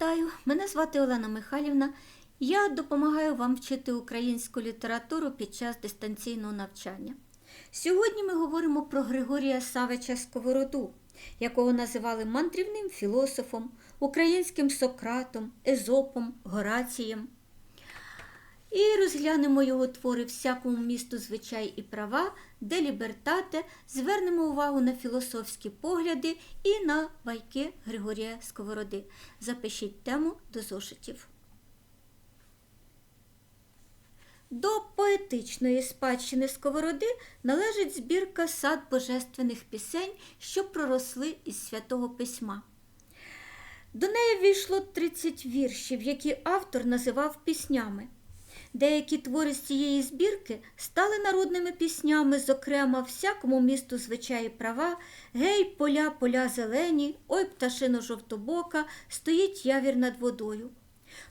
вітаю! Мене звати Олена Михайлівна. Я допомагаю вам вчити українську літературу під час дистанційного навчання. Сьогодні ми говоримо про Григорія Савича Сковороду, якого називали мандрівним філософом, українським Сократом, Езопом, Горацієм. І розглянемо його твори всякому місту звичай і права, де лібертате, звернемо увагу на філософські погляди і на байки Григорія Сковороди. Запишіть тему до зошитів. До поетичної спадщини Сковороди належить збірка сад божественних пісень, що проросли із святого письма. До неї війшло 30 віршів, які автор називав піснями. Деякі твори з цієї збірки стали народними піснями, зокрема, всякому місту звичаї права, гей, поля, поля зелені, ой, пташино жовтобока, стоїть явір над водою.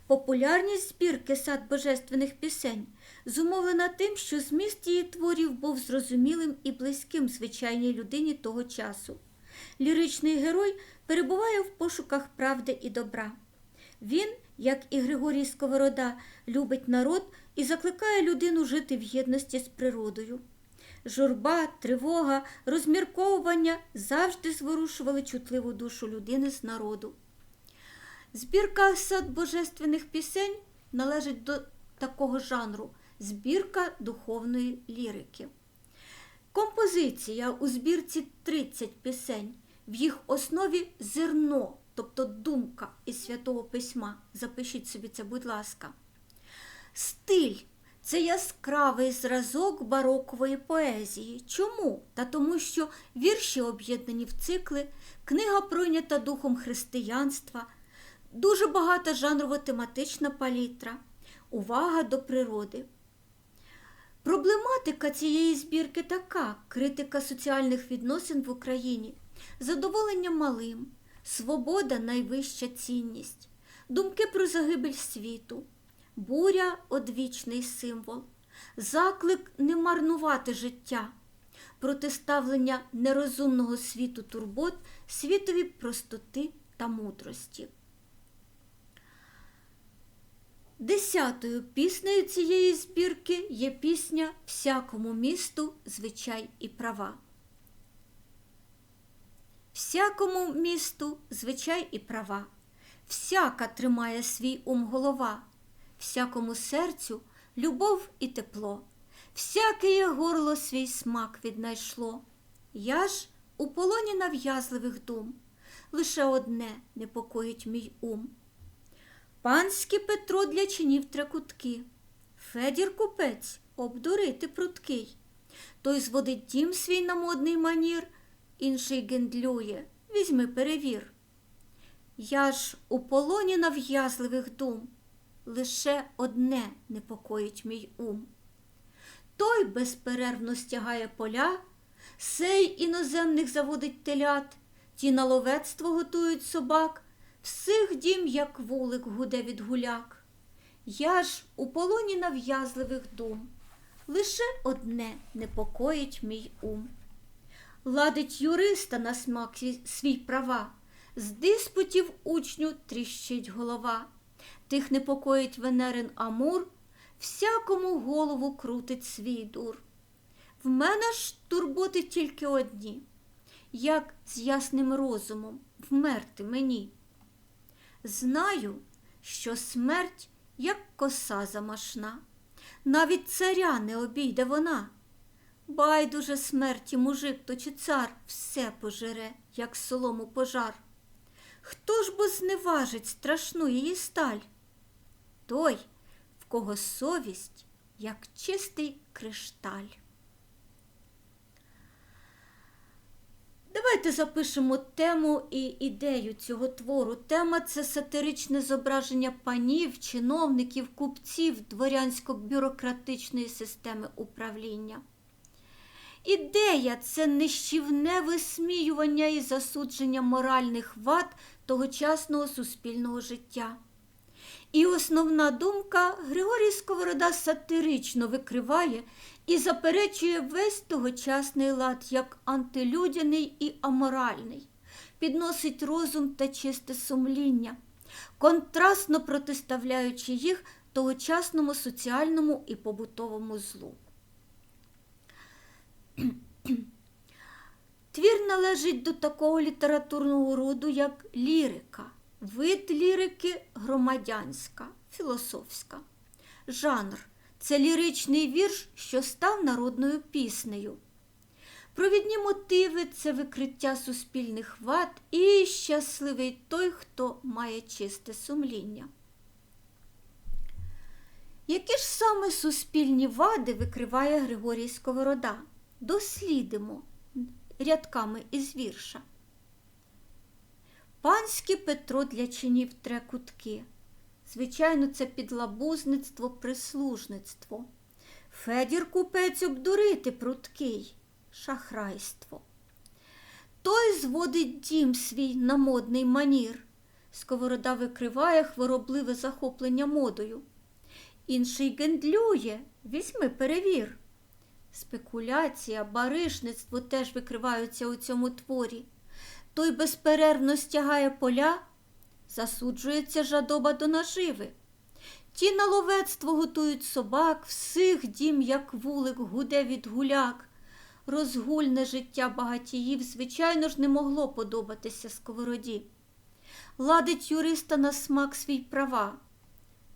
Популярність збірки сад божественних пісень зумовлена тим, що зміст її творів був зрозумілим і близьким звичайній людині того часу. Ліричний герой перебуває в пошуках правди і добра. Він, як і Григорій Сковорода, любить народ і закликає людину жити в єдності з природою. Журба, тривога, розмірковування завжди зворушували чутливу душу людини з народу. Збірка сад божественних пісень належить до такого жанру збірка духовної лірики. Композиція у збірці 30 пісень, в їх основі зерно, тобто думка із святого письма. Запишіть собі це, будь ласка. Стиль це яскравий зразок барокової поезії. Чому? Та тому, що вірші об'єднані в цикли, книга пройнята духом християнства, дуже багата жанрово-тематична палітра, увага до природи. Проблематика цієї збірки така: критика соціальних відносин в Україні, задоволення малим, свобода найвища цінність, думки про загибель світу, буря одвічний символ, заклик не марнувати життя, протиставлення нерозумного світу турбот, світові простоти та мудрості. Десятою піснею цієї збірки є пісня Всякому місту звичай і права. Всякому місту звичай і права, всяка тримає свій ум голова, всякому серцю любов і тепло, всяке є горло свій смак віднайшло. Я ж у полоні нав'язливих дум, лише одне непокоїть мій ум. Панське Петро для чинів трекутки, Федір купець обдурити пруткий. Той зводить дім свій на модний манір, інший гендлює, візьми перевір. Я ж у полоні нав'язливих дум, лише одне непокоїть мій ум. Той безперервно стягає поля, сей іноземних заводить телят, ті на ловецтво готують собак. Всіх дім, як вулик, гуде від гуляк. Я ж у полоні нав'язливих дум, лише одне непокоїть мій ум. Ладить юриста на смак свій права, з диспутів учню тріщить голова. Тих непокоїть Венерин Амур, всякому голову крутить свій дур. В мене ж турботи тільки одні, як з ясним розумом вмерти мені. Знаю, що смерть, як коса замашна, навіть царя не обійде вона. Байдуже смерті мужик то чи цар все пожере, як солому пожар. Хто ж бо зневажить страшну її сталь? Той, в кого совість, як чистий кришталь. Давайте запишемо тему і ідею цього твору. Тема це сатиричне зображення панів, чиновників, купців дворянсько-бюрократичної системи управління. Ідея це нищівне висміювання і засудження моральних вад тогочасного суспільного життя. І основна думка Григорій Сковорода сатирично викриває і заперечує весь тогочасний лад як антилюдяний і аморальний, підносить розум та чисте сумління, контрастно протиставляючи їх тогочасному соціальному і побутовому злу. Твір належить до такого літературного роду, як лірика, вид лірики громадянська, філософська. Жанр це ліричний вірш, що став народною піснею. Провідні мотиви це викриття суспільних вад і щасливий той, хто має чисте сумління. Які ж саме суспільні вади викриває Григорій Сковорода? Дослідимо рядками із вірша. Панське Петро для чинів тре кутки. Звичайно, це підлабузництво, прислужництво. Федір купець обдурити пруткий, шахрайство. Той зводить дім свій на модний манір. Сковорода викриває хворобливе захоплення модою. Інший гендлює, візьми перевір. Спекуляція, баришництво теж викриваються у цьому творі. Той безперервно стягає поля, засуджується жадоба до наживи. Ті на ловецтво готують собак, всіх дім, як вулик, гуде від гуляк. Розгульне життя багатіїв, звичайно ж, не могло подобатися сковороді. Ладить юриста на смак свій права.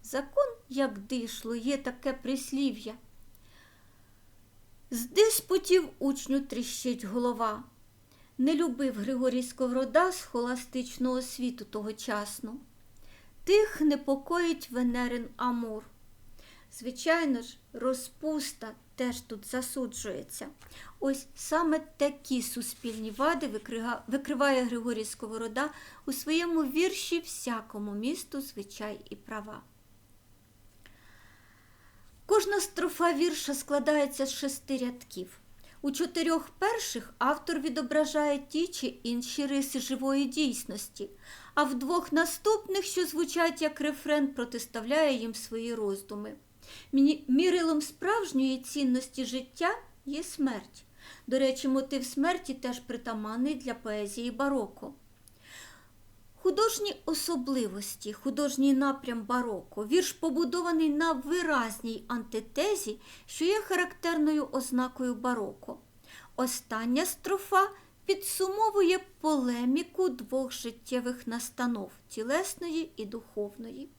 Закон, як дишло, є таке прислів'я. З диспутів учню тріщить голова. Не любив Григорій Сковорода з холастичного світу тогочасно. Тих непокоїть Венерин Амур. Звичайно ж, розпуста теж тут засуджується. Ось саме такі суспільні вади викриває Григорій Сковорода у своєму вірші всякому місту звичай і права. Кожна строфа вірша складається з шести рядків. У чотирьох перших автор відображає ті чи інші риси живої дійсності, а в двох наступних, що звучать як рефрен, протиставляє їм свої роздуми. Мірилом справжньої цінності життя є смерть. До речі, мотив смерті теж притаманний для поезії бароко. Художні особливості, художній напрям бароко, вірш побудований на виразній антитезі, що є характерною ознакою бароко. Остання строфа підсумовує полеміку двох життєвих настанов тілесної і духовної.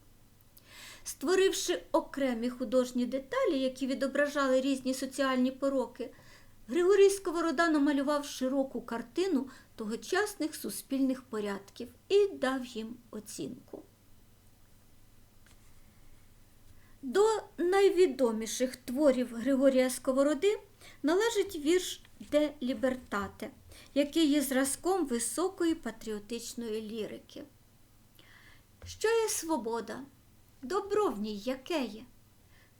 Створивши окремі художні деталі, які відображали різні соціальні пороки, Григорій Сковорода намалював широку картину тогочасних суспільних порядків і дав їм оцінку. До найвідоміших творів Григорія Сковороди належить вірш Де Лібертате, який є зразком високої патріотичної лірики. Що є свобода? Добро в ній яке є?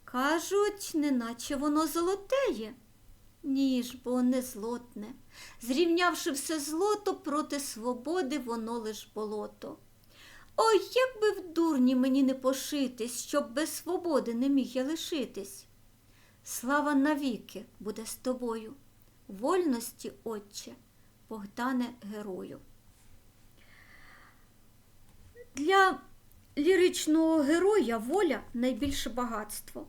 Кажуть, неначе воно золотеє. Ні ж, бо не злотне. Зрівнявши все злото проти свободи, воно лиш болото. Ой, як би в дурні мені не пошитись, щоб без свободи не міг я лишитись. Слава навіки буде з тобою, вольності, Отче, Богдане герою. Для ліричного героя воля найбільше багатство.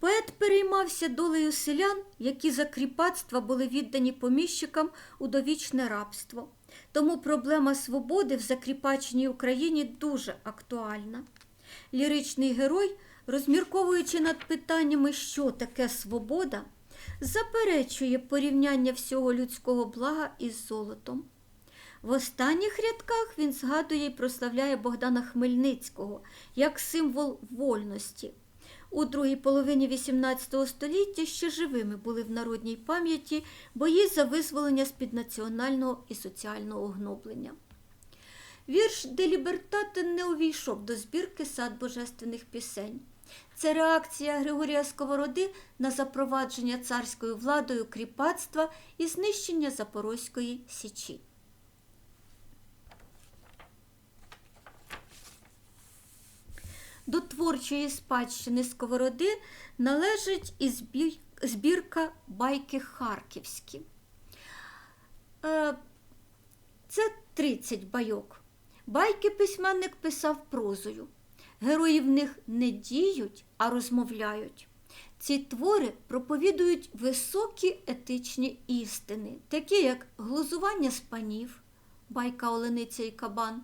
Поет переймався долею селян, які за кріпацтва були віддані поміщикам у довічне рабство. Тому проблема свободи в закріпаченій Україні дуже актуальна. Ліричний герой, розмірковуючи над питаннями, що таке свобода, заперечує порівняння всього людського блага із золотом. В останніх рядках він згадує і прославляє Богдана Хмельницького як символ вольності. У другій половині XVIII століття ще живими були в народній пам'яті бої за визволення з-під національного і соціального гноблення. Вірш Де Лібертате не увійшов до збірки сад божественних пісень. Це реакція Григорія Сковороди на запровадження царською владою кріпацтва і знищення Запорозької Січі. До творчої спадщини Сковороди належить і збірка байки Харківські. Е, це 30 байок. Байки письменник писав прозою. Герої в них не діють, а розмовляють. Ці твори проповідують високі етичні істини, такі як глузування з панів, байка Олениця і Кабан.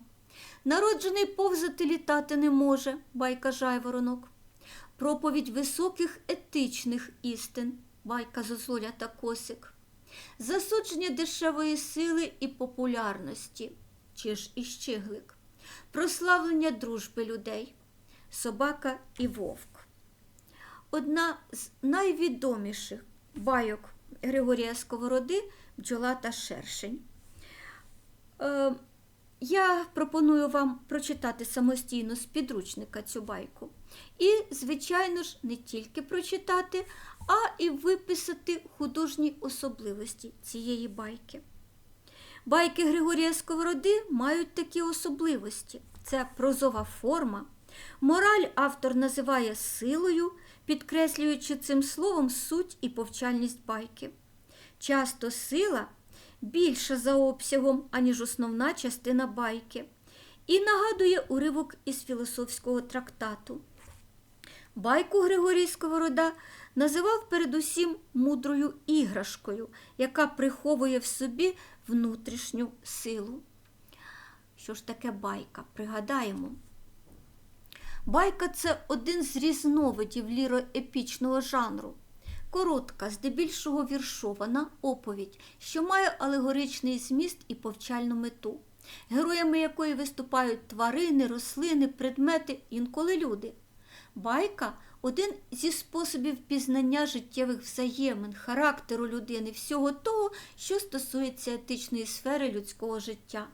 Народжений повзати літати не може, байка Жайворонок. Проповідь високих етичних істин, байка Зозуля та Косик. Засудження дешевої сили і популярності, чи ж і щиглик. Прославлення дружби людей, собака і вовк. Одна з найвідоміших байок Григорія Сковороди бджола та шершень. Е, я пропоную вам прочитати самостійно з підручника цю байку. І, звичайно ж, не тільки прочитати, а і виписати художні особливості цієї байки. Байки Григорія Сковороди мають такі особливості: це прозова форма. Мораль автор називає силою, підкреслюючи цим словом суть і повчальність байки. Часто сила більша за обсягом, аніж основна частина байки, і нагадує уривок із філософського трактату. Байку Григорій Сковорода називав передусім мудрою іграшкою, яка приховує в собі внутрішню силу. Що ж таке байка? Пригадаємо. Байка це один з різновидів ліроепічного жанру. Коротка, здебільшого віршована оповідь, що має алегоричний зміст і повчальну мету, героями якої виступають тварини, рослини, предмети, інколи люди. Байка один зі способів пізнання життєвих взаємин, характеру людини, всього того, що стосується етичної сфери людського життя.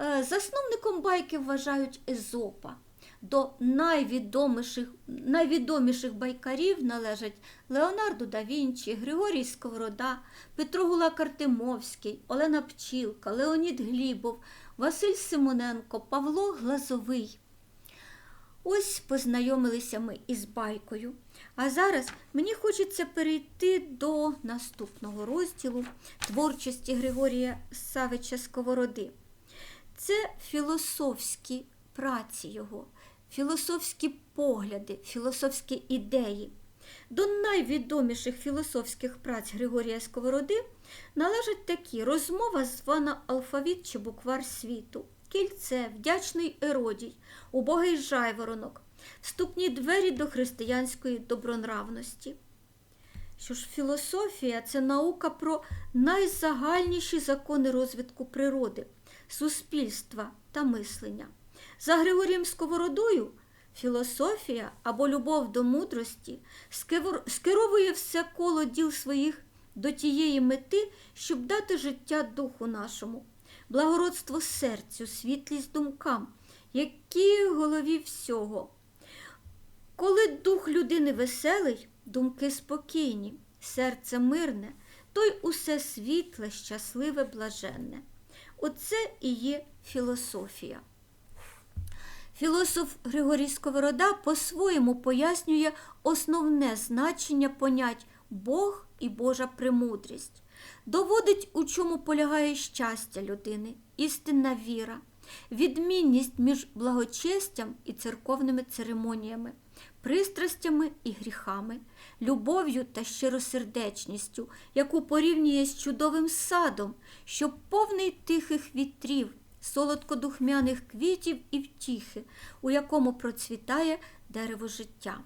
Е, Засновником байки вважають Езопа. До найвідоміших, найвідоміших байкарів належать Леонардо да Вінчі, Григорій Сковорода, Петро Гулак Артемовський, Олена Пчілка, Леонід Глібов, Василь Симоненко, Павло Глазовий. Ось познайомилися ми із байкою. А зараз мені хочеться перейти до наступного розділу творчості Григорія Савича Сковороди. Це філософські праці його, філософські погляди, філософські ідеї. До найвідоміших філософських праць Григорія Сковороди належать такі розмова, звана алфавіт чи буквар світу, кільце, вдячний еродій, убогий жайворонок, вступні двері до християнської добронравності. Що ж філософія це наука про найзагальніші закони розвитку природи, суспільства та мислення. За Григорієм Сковородою філософія або любов до мудрості скеровує все коло діл своїх до тієї мети, щоб дати життя духу нашому, благородство серцю, світлість думкам, які в голові всього. Коли дух людини веселий, думки спокійні, серце мирне, то й усе світле, щасливе, блаженне. Оце і є філософія. Філософ Григорій Сковорода по-своєму пояснює основне значення понять Бог і Божа премудрість, доводить, у чому полягає щастя людини, істинна віра, відмінність між благочестям і церковними церемоніями, пристрастями і гріхами, любов'ю та щиросердечністю, яку порівнює з чудовим садом, що повний тихих вітрів солодкодухмяних квітів і втіхи, у якому процвітає дерево життя.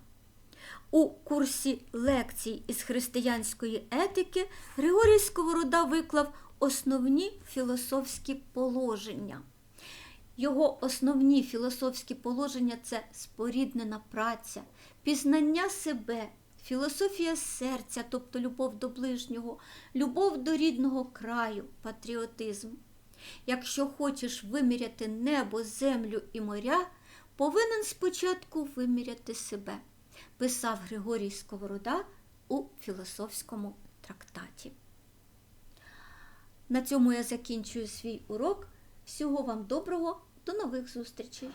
У курсі лекцій із християнської етики Григорій Сковорода виклав основні філософські положення. Його основні філософські положення це споріднена праця, пізнання себе, філософія серця, тобто любов до ближнього, любов до рідного краю, патріотизм. Якщо хочеш виміряти небо, землю і моря, повинен спочатку виміряти себе, писав Григорій Сковорода у філософському трактаті. На цьому я закінчую свій урок. Всього вам доброго, до нових зустрічей!